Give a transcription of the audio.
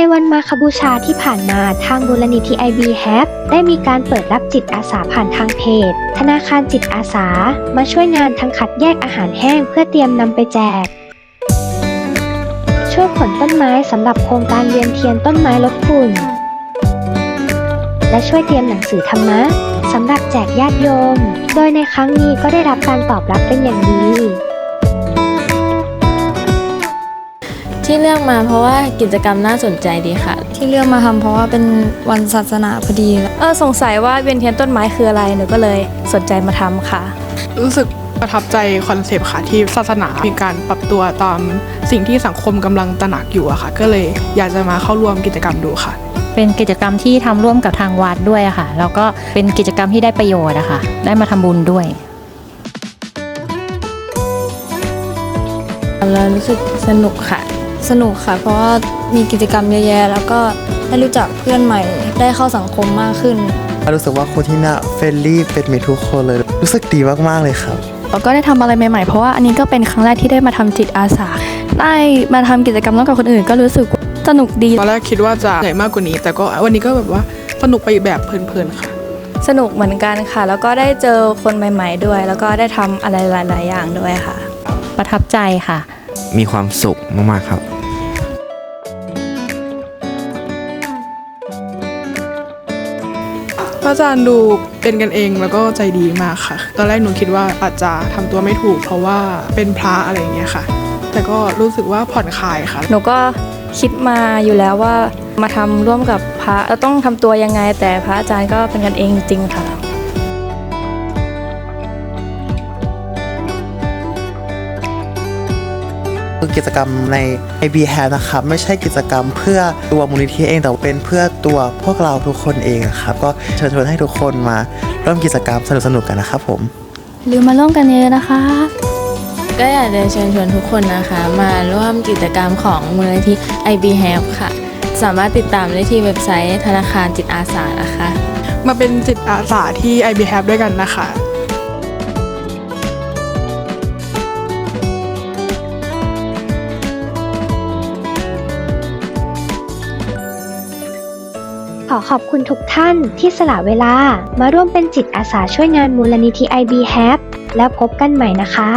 ในวันมาคบูชาที่ผ่านมาทางมูลนิธิ IB h a p ได้มีการเปิดรับจิตอาสาผ่านทางเพจ ธนาคารจิตอาสา มาช่วยงานทั้งคัดแยกอาหารแห้งเพื่อเตรียมนำไปแจก ช่วยขนต้นไม้สำหรับโครงการเวียนเทียนต้นไม้ลดฝุ่น และช่วยเตรียมหนังสือธรรมะสำหรับแจกญาติโยม โดยในครั้งนี้ก็ได้รับการตอบรับเป็นอย่างดี ที่เลือกมาเพราะว่ากิจกรรมน่าสนใจดีค่ะ ที่เลือกมาทำเพราะว่าเป็นวันศาสนาพอดีเออสงสัยว่าเวียนเทียนต้นไม้คืออะไรหนูก็เลยสนใจมาทำค่ะ รู้สึกประทับใจคอนเซปต์ค่ะที่ศาสนา มีการปรับตัวตามสิ่งที่สังคมกำลังตระหนักอยู่อะค่ะ ก็เลยอยากจะมาเข้าร่วมกิจกรรมดูค่ะ เป็นกิจกรรมที่ทำร่วมกับทางวัดด้วยอะค่ะ แล้วก็เป็นกิจกรรมที่ได้ประโยชน์อะค่ะ ได้มาทำบุญด้วยแล้วรู้สึกสนุกค่ะ สนุกค่ะ เพราะว่ามีกิจกรรมเยอะแยะแล้วก็ได้รู้จักเพื่อนใหม่ ได้เข้าสังคมมากขึ้น รู้สึกว่าคนที่น่าเฟรนลี่เป็นมิตรทุกคนเลย รู้สึกดีมากๆเลยครับแล้วก็ได้ทำอะไรใหม่ๆ เพราะว่าอันนี้ก็เป็นครั้งแรกที่ได้มาทำจิตอาสา ได้มาทำกิจกรรมร่วมกับคนอื่น ก็รู้สึกสนุกดี ตอนแรกคิดว่าจะใหญ่มากกว่านี้ แต่ก็วันนี้ก็แบบว่าสนุกไปแบบเพลินๆค่ะ สนุกเหมือนกันค่ะ แล้วก็ได้เจอคนใหม่ ๆ ด้วย แล้วก็ได้ทำอะไรหลาย ๆ อย่างด้วยค่ะ ประทับใจค่ะ มีความสุขมากๆครับ ระอาจารย์ดูเป็นกันเองแล้วก็ใจดีมากค่ะ ตอนแรกหนูคิดว่าอาจจะทำตัวไม่ถูก เพราะว่าเป็นพระอะไรอย่างเงี้ยค่ะ แต่ก็รู้สึกว่าผ่อนคลายค่ะ หนูก็คิดมาอยู่แล้วว่ามาทำร่วมกับพระเราต้องทำตัวยังไง แต่พระอาจารย์ก็เป็นกันเองจริงค่ะ คือกิจกรรมใน AB h a นะครับไม่ใช่กิจกรรมเพื่อตัวมูลนิธิเองแต่เป็นเพื่อตัวพวกเราทุกคนเองอะครับก็เชิญชวนให้ทุกคนมาร่วมกิจกรรมสนุกๆกันนะครับผมหรือมาร่วมกันเยอะๆนะคะ ก็อยากจะเชิญชวนทุกคนนะคะ มาร่วมกิจกรรมของมูลนิธิ IB Help ค่ะ สามารถติดตามได้ที่เว็บไซต์ธนาคารจิตอาสานะคะ มาเป็นจิตอาสาที่ IB h a p ด้วยกันนะคะ ขอขอบคุณทุกท่านที่สละเวลามาร่วมเป็นจิตอาสาช่วยงานมูลนิธิ IB h a p แล้วพบกันใหม่นะคะ